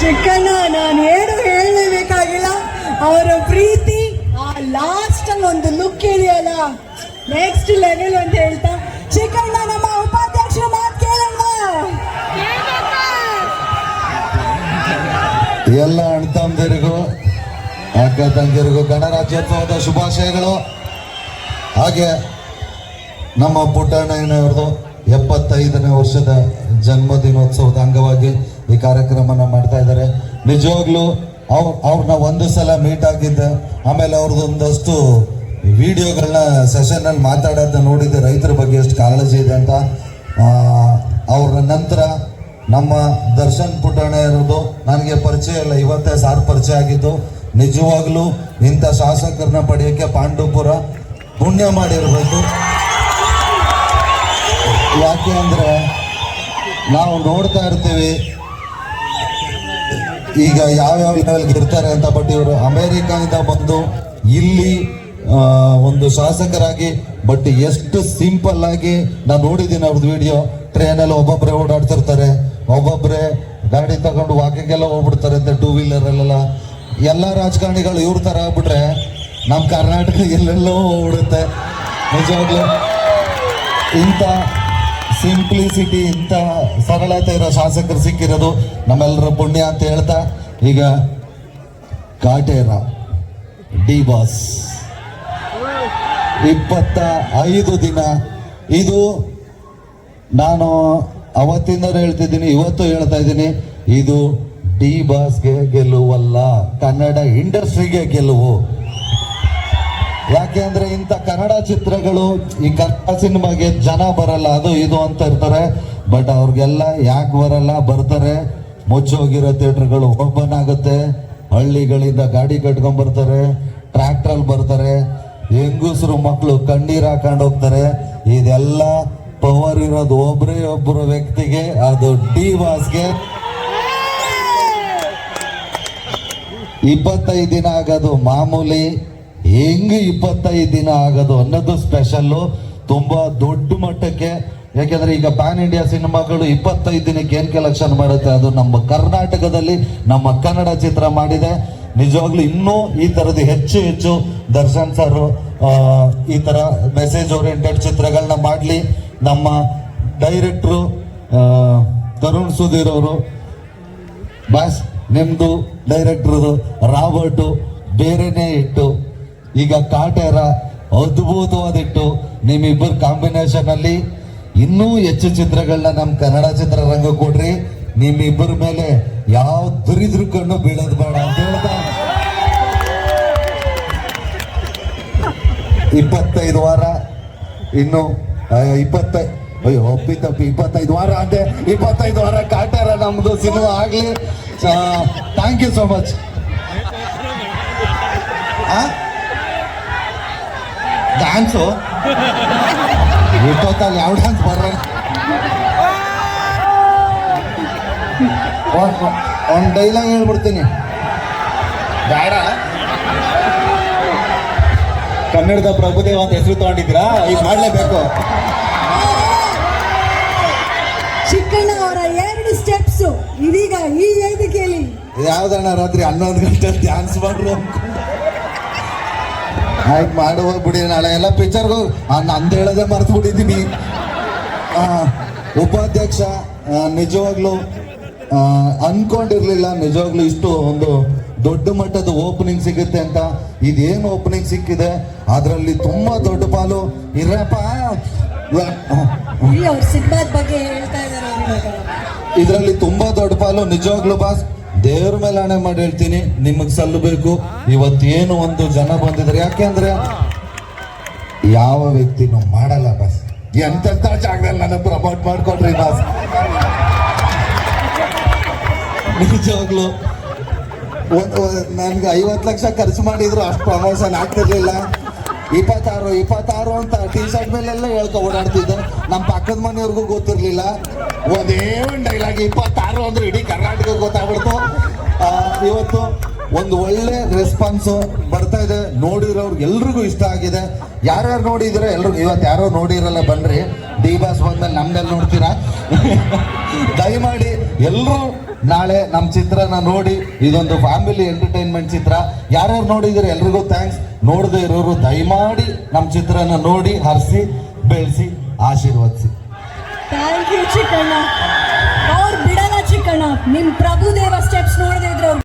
ಚಿಕ್ಕಣ್ಣ ನಾನು ಏನು ಹೇಳಲೇಬೇಕಾಗಿಲ್ಲ. ಅವರ ಪ್ರೀತಿ, ಆ ಲಾಸ್ಟ್ ಅಲ್ಲಿ ಒಂದು ಲುಕ್ ಇದೆಯಲ್ಲ ನೆಕ್ಸ್ಟ್ ಲೆವೆಲ್ ಅಂತ ಹೇಳ್ತಾ ಚಿಕ್ಕಣ್ಣ ನಮ್ಮ ಉಪಾಧ್ಯಕ್ಷರ ಮಾತು ಕೇಳೋಣ ಎಲ್ಲ ಅಣ್ಣ ತಂದಿರಿಗೂ ಅಕ್ಕ ತಂದಿರಿಗೂ ಗಣರಾಜ್ಯೋತ್ಸವದ ಶುಭಾಶಯಗಳು. ಹಾಗೆ ನಮ್ಮ ಪುಟ್ಟಣ್ಣಯ್ಯನವ್ರದ್ದು ಎಪ್ಪತ್ತೈದನೇ ವರ್ಷದ ಜನ್ಮದಿನೋತ್ಸವದ ಅಂಗವಾಗಿ ಈ ಕಾರ್ಯಕ್ರಮನ ಮಾಡ್ತಾ ಇದ್ದಾರೆ. ನಿಜವಾಗ್ಲೂ ಅವ್ರ ಅವ್ರನ್ನ ಒಂದು ಸಲ ಮೀಟ್ ಆಗಿದ್ದೆ, ಆಮೇಲೆ ಅವ್ರದ್ದು ಒಂದಷ್ಟು ವಿಡಿಯೋಗಳನ್ನ ಸೆಷನಲ್ಲಿ ಮಾತಾಡೋದನ್ನ ನೋಡಿದ್ದೆ. ರೈತರ ಬಗ್ಗೆ ಎಷ್ಟು ಕಾಳಜಿ ಇದೆ ಅಂತ. ಅವ್ರ ನಂತರ ನಮ್ಮ ದರ್ಶನ್ ಪುಟಾಣೆ ಇರೋದು ನನಗೆ ಪರಿಚಯ ಇಲ್ಲ. ಇವತ್ತೇ ಸಾರ್ ಪರಿಚಯ ಆಗಿದ್ದು. ನಿಜವಾಗ್ಲೂ ಇಂಥ ಶಾಸಕರನ್ನ ಪಡೆಯೋಕ್ಕೆ ಪಾಂಡವಪುರ ಪುಣ್ಯ ಮಾಡಿರಬೇಕು. ಯಾಕೆ ಅಂದರೆ ನಾವು ನೋಡ್ತಾ ಇರ್ತೀವಿ ಈಗ ಯಾವ್ಯಾವ ಲೆವೆಲ್ಗೆ ಇರ್ತಾರೆ ಅಂತ ಬಟ್ ಇವರು ಅಮೇರಿಕಾದಿಂದ ಬಂದು ಇಲ್ಲಿ ಒಂದು ಶಾಸಕರಾಗಿ, ಬಟ್ ಎಷ್ಟು ಸಿಂಪಲ್ ಆಗಿ ನಾನು ನೋಡಿದ್ದೀನಿ ಅವ್ರದ್ದು ವಿಡಿಯೋ ಟ್ರೈನಲ್ಲಿ ಒಬ್ಬೊಬ್ಬರೇ ಓಡಾಡ್ತಿರ್ತಾರೆ ಒಬ್ಬೊಬ್ಬರೇ ಗಾಡಿ ತಗೊಂಡು ವಾಕಿಂಗೆಲ್ಲ ಹೋಗ್ಬಿಡ್ತಾರೆ ಅಂತ ಟೂ ವೀಲರಲ್ಲೆಲ್ಲ ಎಲ್ಲ ರಾಜಕಾರಣಿಗಳು ಇವ್ರ ಥರ ಆಗ್ಬಿಟ್ರೆ ನಮ್ಮ ಕರ್ನಾಟಕ ಎಲ್ಲೆಲ್ಲೋ ಹೋಗ್ಬಿಡುತ್ತೆ ನಿಜವಾಗ್ಲೂ ಇಂಥ ಸಿಂಪ್ಲಿಸಿಟಿ ಇಂಥ ಸರಳತೆ ಇರೋ ಶಾಸಕರು ಸಿಕ್ಕಿರೋದು ನಮ್ಮೆಲ್ಲರ ಪುಣ್ಯ ಅಂತ ಹೇಳ್ತಾ, ಈಗ ಕಾಟೇರ, ಡಿ ಬಾಸ್. ಇಪ್ಪತ್ತ ಐದು ದಿನ. ಇದು ನಾನು ಅವತ್ತಿಂದ ಹೇಳ್ತಿದ್ದೀನಿ, ಇವತ್ತು ಹೇಳ್ತಾ ಇದ್ದೀನಿ, ಇದು ಡಿ ಬಾಸ್ಗೆ ಗೆಲುವಲ್ಲ ಕನ್ನಡ ಇಂಡಸ್ಟ್ರಿಗೆ ಗೆಲುವು ಯಾಕೆ ಅಂದ್ರೆ ಇಂಥ ಕನ್ನಡ ಚಿತ್ರಗಳು ಈ ಕನ್ನಡ ಸಿನಿಮಾಗೆ ಜನ ಬರಲ್ಲ, ಅದು ಇದು ಅಂತ ಇರ್ತಾರೆ. ಬಟ್ ಅವ್ರಿಗೆಲ್ಲ ಯಾಕೆ ಬರಲ್ಲ? ಬರ್ತಾರೆ. ಮುಚ್ಚೋಗಿರೋ ಥಿಯೇಟ್ರ್ಗಳು ಓಪನ್ ಆಗುತ್ತೆ. ಹಳ್ಳಿಗಳಿಂದ ಗಾಡಿ ಕಟ್ಕೊಂಡ್ ಬರ್ತಾರೆ. ಟ್ರ್ಯಾಕ್ಟರ್ ಬರ್ತಾರೆ. ಹೆಂಗಸರು ಮಕ್ಕಳು ಕಣ್ಣೀರು ಹಾಕೊಂಡು ಹೋಗ್ತಾರೆ. ಇದೆಲ್ಲ ಪವರ್ ಇರೋದು ಒಬ್ಬರೇ ಒಬ್ಬರು ವ್ಯಕ್ತಿಗೆ, ಅದು ಡಿ ವಾಸ್ಗೆ ಇಪ್ಪತ್ತೈದು ದಿನ ಆಗೋದು ಮಾಮೂಲಿ. ಹೆಂಗ್ ಇಪ್ಪತ್ತೈದು ದಿನ ಆಗೋದು ಅನ್ನೋದು ಸ್ಪೆಷಲ್ಲು. ತುಂಬಾ ದೊಡ್ಡ ಮಟ್ಟಕ್ಕೆ. ಯಾಕೆಂದ್ರೆ ಈಗ ಪ್ಯಾನ್ ಇಂಡಿಯಾ ಸಿನಿಮಾಗಳು ಇಪ್ಪತ್ತೈದು ದಿನಕ್ಕೆ ಏನ್ ಕಲೆಕ್ಷನ್ ಮಾಡುತ್ತೆ ಅದು ನಮ್ಮ ಕರ್ನಾಟಕದಲ್ಲಿ ನಮ್ಮ ಕನ್ನಡ ಚಿತ್ರ ಮಾಡಿದೆ. ನಿಜವಾಗ್ಲೂ ಇನ್ನೂ ಈ ತರದ ಹೆಚ್ಚು ಹೆಚ್ಚು ದರ್ಶನ್ ಸರ್ ಈ ತರ ಮೆಸೇಜ್ ಓರಿಯೆಂಟೆಡ್ ಚಿತ್ರಗಳನ್ನ ಮಾಡಲಿ. ನಮ್ಮ ಡೈರೆಕ್ಟ್ರು ತರುಣ್ ಸುಧೀರ್ ಅವರು ಬಾಸ್ ನಿಮ್ದು ಡೈರೆಕ್ಟ್ರದು ರಾಬರ್ಟು ಬೇರೆನೇ ಇಟ್ಟು ಈಗ ಕಾಟೇರ ಅದ್ಭುತವಾದಿಟ್ಟು ನಿಮ್ಮಿಬ್ಬರ ಕಾಂಬಿನೇಷನ್ ಅಲ್ಲಿ ಇನ್ನೂ ಹೆಚ್ಚು ಚಿತ್ರಗಳನ್ನ ನಮ್ಮ ಕನ್ನಡ ಚಿತ್ರರಂಗ ಕೊಡ್ರಿ. ನಿಮ್ಮಿಬ್ಬರ ಮೇಲೆ ಯಾವ ದುರಿದ್ರು ಕಣ್ಣು ಬೀಳೋದು ಬೇಡ ಅಂತ ಹೇಳ್ತಾ ಇಪ್ಪತ್ತೈದು ವಾರ, ಇನ್ನು ಇಪ್ಪತ್ತೈ, ಅಯ್ಯೋ ಒಪ್ಪಿ ತಪ್ಪಿ ಇಪ್ಪತ್ತೈದು ವಾರ ಅಂತೆ. ಇಪ್ಪತ್ತೈದು ವಾರ ಕಾಟಾರ ನಮ್ದು ಸಿನಿಮಾ ಆಗ್ಲಿ. Thank you so much dance ಇಪ್ಪತ್ತಲ್ಲಿ ಯಾವ ಡ್ಯಾನ್ಸ್ ಬರ್ರ ಒಂದು ಡೈಲಾಗ್ ಹೇಳ್ಬಿಡ್ತೀನಿ. ಬೇಡ. ಕನ್ನಡದ ಪ್ರಭುದೇವ ಅಂತ ಹೆಸರು ತಗೊಂಡಿದ್ದೀರಾ? ಈಗ ಮಾಡಲೇಬೇಕು. ಚಿಕ್ಕಣ್ಣ ಅವರ ಎರಡು ಸ್ಟೆಪ್ಸ್ ಇದೀಗ ಈ ಕೇಳಿ ಯಾವ್ದಣ್ಣ ರಾತ್ರಿ ಹನ್ನೊಂದು ಗಂಟೆ ಡ್ಯಾನ್ಸ್ ಮಾಡ್ರು ಆಯ್ತು ಮಾಡುವ ಬಿಡಿ ನಾಳೆ. ಎಲ್ಲ ಪಿಕ್ಚರ್ ನಂದು ಹೇಳೋದೇ ಮರ್ತು ಬಿಟ್ಟಿದ್ದೀನಿ ಉಪಾಧ್ಯಕ್ಷ ನಿಜವಾಗ್ಲೂ ಅನ್ಕೊಂಡಿರ್ಲಿಲ್ಲ. ನಿಜವಾಗ್ಲೂ ಇಷ್ಟು ಒಂದು ದೊಡ್ಡ ಮಟ್ಟದ ಓಪನಿಂಗ್ ಸಿಗುತ್ತೆ ಅಂತ. ಇದೇನು ಓಪನಿಂಗ್ ಸಿಕ್ಕಿದೆ? ಅದರಲ್ಲಿ ತುಂಬಾ ದೊಡ್ಡ ಪಾಲು. ಇರಪ್ಪ. ಇದರಲ್ಲಿ ತುಂಬಾ ದೊಡ್ಡ ಪಾಲು. ನಿಜವಾಗ್ಲೂ ಬಾಸ್ ದೇವ್ರ ಮೇಲೆ ಹಣೆ ಮಾಡಿ ಹೇಳ್ತೀನಿ, ನಿಮಗ್ ಸಲ್ಲಬೇಕು ಇವತ್ತೇನು ಒಂದು ಜನ ಬಂದಿದ್ದಾರೆ ಯಾಕೆಂದ್ರೆ ಯಾವ ವ್ಯಕ್ತಿನೂ ಮಾಡಲ್ಲ ಬಸ್. ಎಂತ ಜಾಗದಲ್ಲಿ ನನ್ನ ಪ್ರಮೋಟ್ ಮಾಡ್ಕೊಡ್ರಿ ಬಾಸ್. ನಿಜವಾಗ್ಲು ಒಂದು ನನ್ಗೆ ಐವತ್ತು ಲಕ್ಷ ಖರ್ಚು ಮಾಡಿದ್ರು, ಅಷ್ಟು ಪ್ರಮೋಷನ್ ಆಗ್ತಿರ್ಲಿಲ್ಲ. ಇಪ್ಪತ್ತಾರು ಇಪ್ಪತ್ತಾರು ಅಂತ ಟಿ ಶರ್ಟ್ ಮೇಲೆಲ್ಲ ಹೇಳ್ಕೊ ಓಡಾಡ್ತಿದ್ದೆ ನಮ್ಮ ಪಕ್ಕದ ಮನೆಯವ್ರಿಗೂ ಗೊತ್ತಿರ್ಲಿಲ್ಲ. ಒಂದೇ ಒಂದು ಡೈಲಾಗ್ ಇಪ್ಪತ್ತಾರು ಅಂದ್ರೆ ಇಡೀ ಕರ್ನಾಟಕ ಗೊತ್ತಾಗ್ಬಿಡ್ತು. ಇವತ್ತು ಒಂದು ಒಳ್ಳೆ ರೆಸ್ಪಾನ್ಸು ಬರ್ತಾ ಇದೆ. ನೋಡಿರೋರ್ಗೆ ಎಲ್ರಿಗೂ ಇಷ್ಟ ಆಗಿದೆ. ಯಾರ್ಯಾರು ನೋಡಿದ್ರೆ ಎಲ್ರಿಗೂ ಇವತ್ತು ಯಾರೋ ನೋಡಿರಲ್ಲ, ಬನ್ರಿ. ಡಿ ಬಾಸ್ ಬಂದ್ಮೇಲೆ ನಮ್ದೆಲ್ಲ ನೋಡ್ತೀರಾ? ದಯಮಾಡಿ ಎಲ್ಲರೂ ನಾಳೆ ನಮ್ಮ ಚಿತ್ರನ ನೋಡಿ, ಇದೊಂದು ಫ್ಯಾಮಿಲಿ ಎಂಟರ್ಟೈನ್ಮೆಂಟ್ ಚಿತ್ರ. ಯಾರ್ಯಾರು ನೋಡಿದ್ರೆ ಎಲ್ರಿಗೂ ಥ್ಯಾಂಕ್ಸ್ ನೋಡದೇ ಇರೋರು ದಯಮಾಡಿ ನಮ್ಮ ಚಿತ್ರನ ನೋಡಿ, ಹರಿಸಿ, ಬೆಳೆಸಿ, ಆಶೀರ್ವದಿಸಿ. Thank you Chikkanna. ಅವ್ರು ಬಿಡಲ್ಲ ಚಿಕ್ಕಣ್ಣ. ನಿಮ್ಮ ಪ್ರಭುದೇವ ಸ್ಟೆಪ್ಸ್ ನೋಡದೇ ಇದ್ರೆ